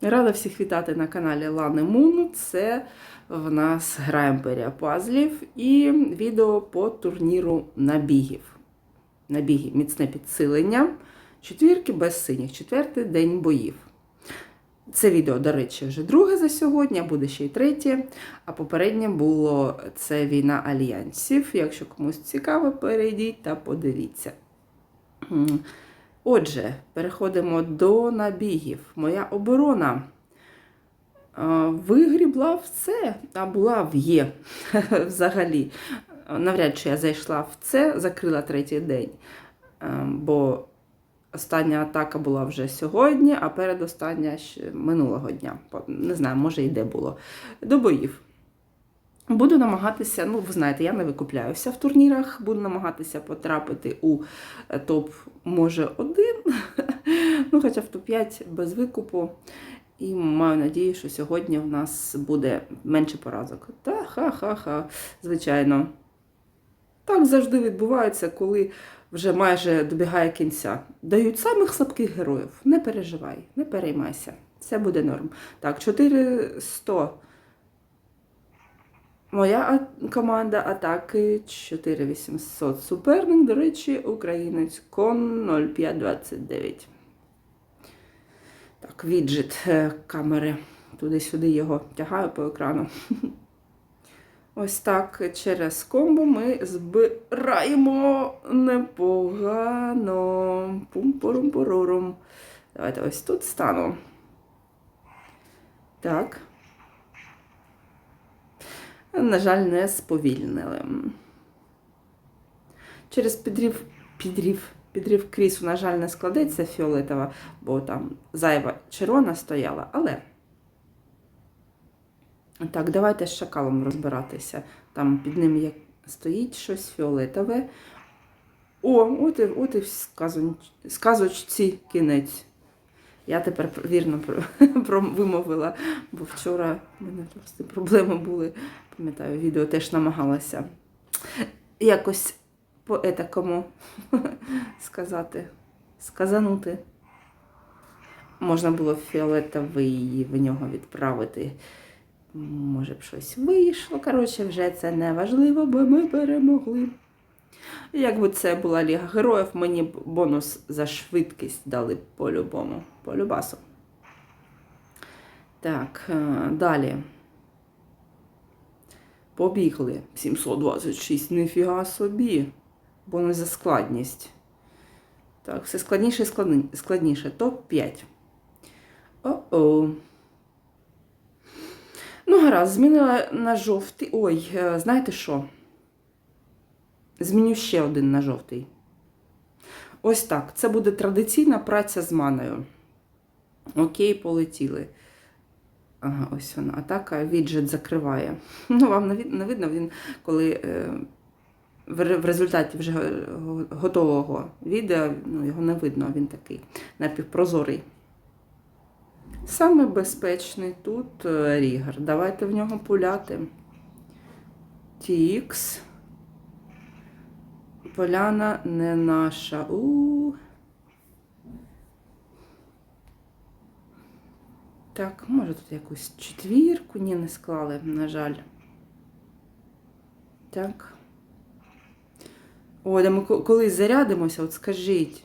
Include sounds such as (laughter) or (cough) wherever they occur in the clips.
Рада всіх вітати на каналі Лани Мун. Це в нас гра Імперія Пазлів і відео по турніру набігів. Набіги міцне підсилення. Четвірки без синіх. Четвертий день боїв. Це відео, до речі, вже друге за сьогодні, а буде ще й третє. А попереднє було це війна альянсів. Якщо комусь цікаво, перейдіть та подивіться. Отже, переходимо до набігів. Моя оборона е, вигрібла все, а була в Є (laughs) взагалі. Навряд чи я зайшла в це, закрила третій день. Е, Бо остання атака була вже сьогодні, а передостання минулого дня. Не знаю, може і де було. До боїв. Буду намагатися, ну, ви знаєте, я не викупляюся в турнірах, буду намагатися потрапити у е, топ, може, один, (laughs) ну, хоча в топ-5 без викупу. І маю надію, що сьогодні в нас буде менше поразок. Та ха-ха-ха, звичайно. Так завжди відбувається, коли вже майже добігає кінця. Дають самих слабких героїв. Не переживай, не переймайся. Все буде норм. Так, 400. Моя команда атаки 4800. Суперник, до речі, українець Кон 0529. Так, віджит е, камери. Туди-сюди його тягаю по екрану. (laughs) Ось так через комбо ми збираємо непогано. Пум-порум-порорум. Давайте ось тут стану. Так. На жаль, не сповільнили. Через підрів, підрів, підрів крісу, на жаль, не складеться фіолетова, бо там зайва червона стояла, але. Так, давайте з шакалом розбиратися. Там під ним як стоїть щось фіолетове. О, от і, от і сказочці кінець. Я тепер вірно (laughs) вимовила, бо вчора в мене просто проблеми були. Пам'ятаю, відео теж намагалася якось по етакому (laughs) сказати, сказанути. Можна було фіолетовий в нього відправити. Може б щось вийшло. Коротше, вже це не важливо, бо ми перемогли. Якби це була Ліга Героїв, мені б бонус за швидкість дали по-любому, по любасу. Так, е, далі. Побігли. 726, ніфіга собі. Бонус за складність. Так, все складніше і складні- складніше. Топ-5. О-о. Ну, гаразд, змінила на жовтий. Ой, е, знаєте що? Зміню ще один на жовтий. Ось так. Це буде традиційна праця з маною. Окей, полетіли. Ага, ось вона. Атака, віджит закриває. (laughs) Ну, вам не видно, він коли е, в результаті вже готового відео, ну, його не видно, він такий напівпрозорий. Саме безпечний тут е, Рігар. Давайте в нього пуляти. Тікс. Поляна не наша. У. Так, може тут якусь четвірку? Ні, не склали, на жаль. Так. О, да ми ко- коли зарядимося, от скажіть.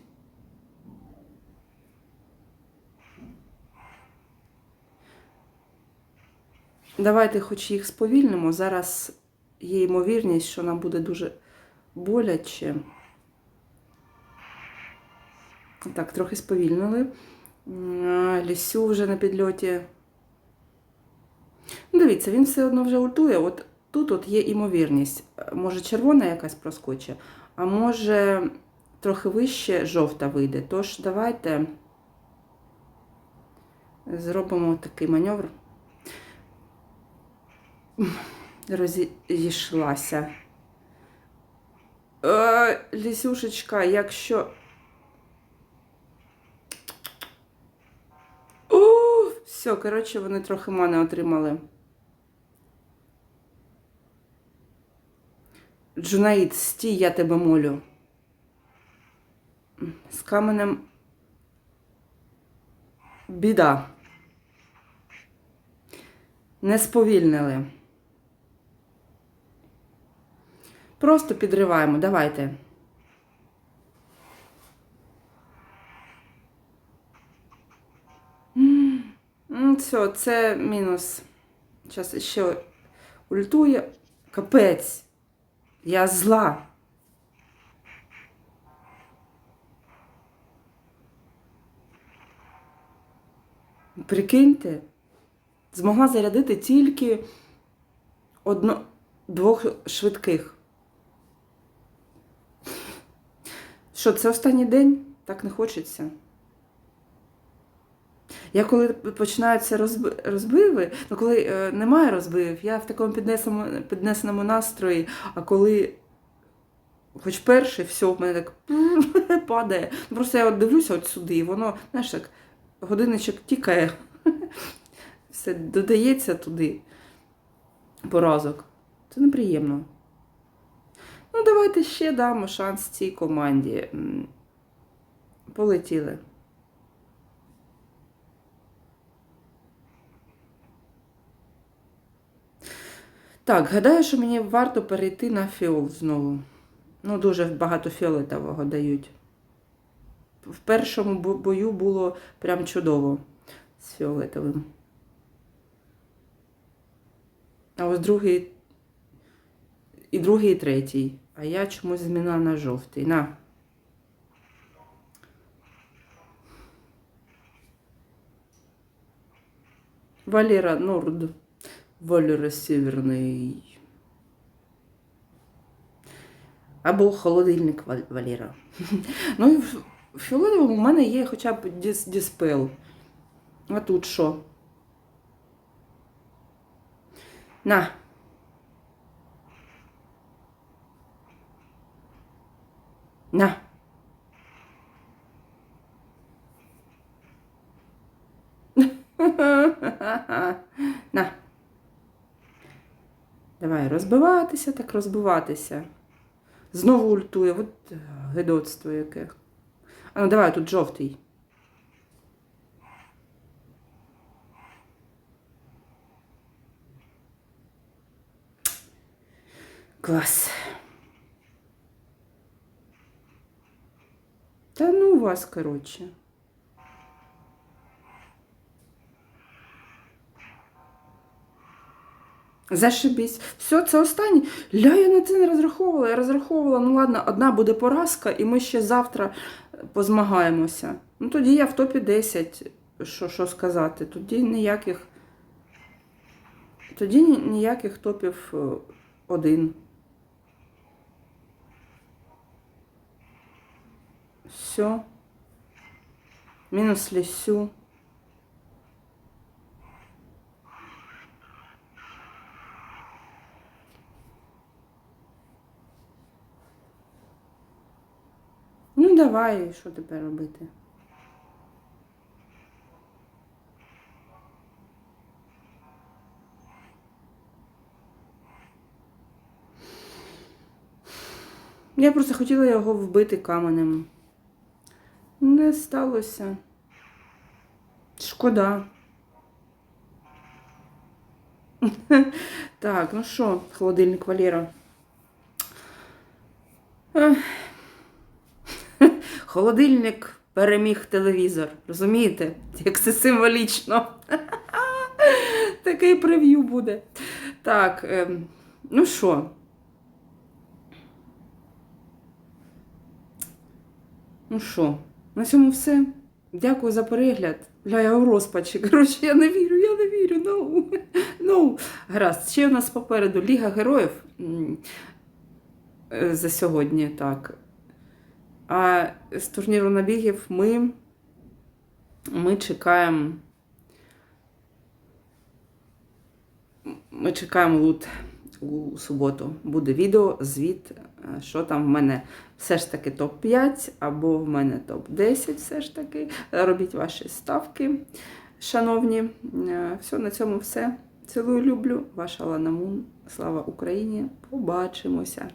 Давайте хоч їх сповільнимо. Зараз є ймовірність, що нам буде дуже боляче. Так, трохи сповільнили. Лісю вже на підльоті. Ну, Дивіться, він все одно вже ультує. От тут от є імовірність. Е, Може червона якась проскочить, а може трохи вище жовта вийде. Тож давайте зробимо такий маневр. Розійшлася. Е, Лісюшечка, якщо. О, все, коротше, вони трохи мани отримали. Джунаїд, стій, я тебе молю. З каменем біда. не сповільнили. Просто підриваємо. Давайте. Все, це мінус. Зараз ще ультує. Капець. Я зла. Прикиньте, змогла зарядити тільки одно, двох швидких. Що, це останній день? Так не хочеться. Я коли починаються розби- розбиви, ну коли е, немає розбивів, я в такому піднесеному, піднесеному настрої, а коли хоч перший, все, в мене так (laughs) падає. Ну, Просто я от дивлюся от сюди, і воно, знаєш, так, годинничок тікає, (laughs) все додається туди поразок. Це неприємно. Ну, давайте ще дамо шанс цій команді. Полетіли. Так, гадаю, що мені варто перейти на фіол знову. Ну, дуже багато фіолетового дають. В першому бою було прям чудово з фіолетовим. А ось другий. І другий, і третій. А я чомусь змінила на жовтий. На. Валера Норд. Валера Северний. Або холодильник Валера. (laughs) Ну і в фіолетовому у мене є хоча б діс- діспел. А тут що? На. На. (laughs) На. Давай розбиватися, так розбиватися. Знову ультує. От е, гидоцтво яке. А ну давай тут жовтий. Клас. Та ну вас, коротше. Зашибісь. Все, це останнє. Ля, я на це не розраховувала. Я розраховувала, ну ладно, одна буде поразка, і ми ще завтра позмагаємося. Ну тоді я в топі 10. Що, що сказати? Тоді ніяких. Тоді ніяких топів е, один. Все. Мінус лісю. Ну, давай, що тепер робити? Я просто хотіла його вбити каменем. Не сталося. Шкода. (laughs) Так, ну що, холодильник Валера. (laughs) Холодильник переміг телевізор. Розумієте? Як це символічно. (laughs) Такий прев'ю буде. Так, ем, ну що? Ну що, на цьому все. Дякую за перегляд. Бля, я у розпачі. Коротше, я не вірю, я не вірю. Ну, ну. Гаразд, ще у нас попереду Ліга Героїв е, за сьогодні, так. А з турніру набігів ми, ми чекаємо. Ми чекаємо лут у суботу. Буде відео, звіт, що там в мене все ж таки топ-5 або в мене топ-10 все ж таки. Робіть ваші ставки, шановні. Е, Все, на цьому все. Цілую, люблю. Ваша Лана Мун. Слава Україні! Побачимося!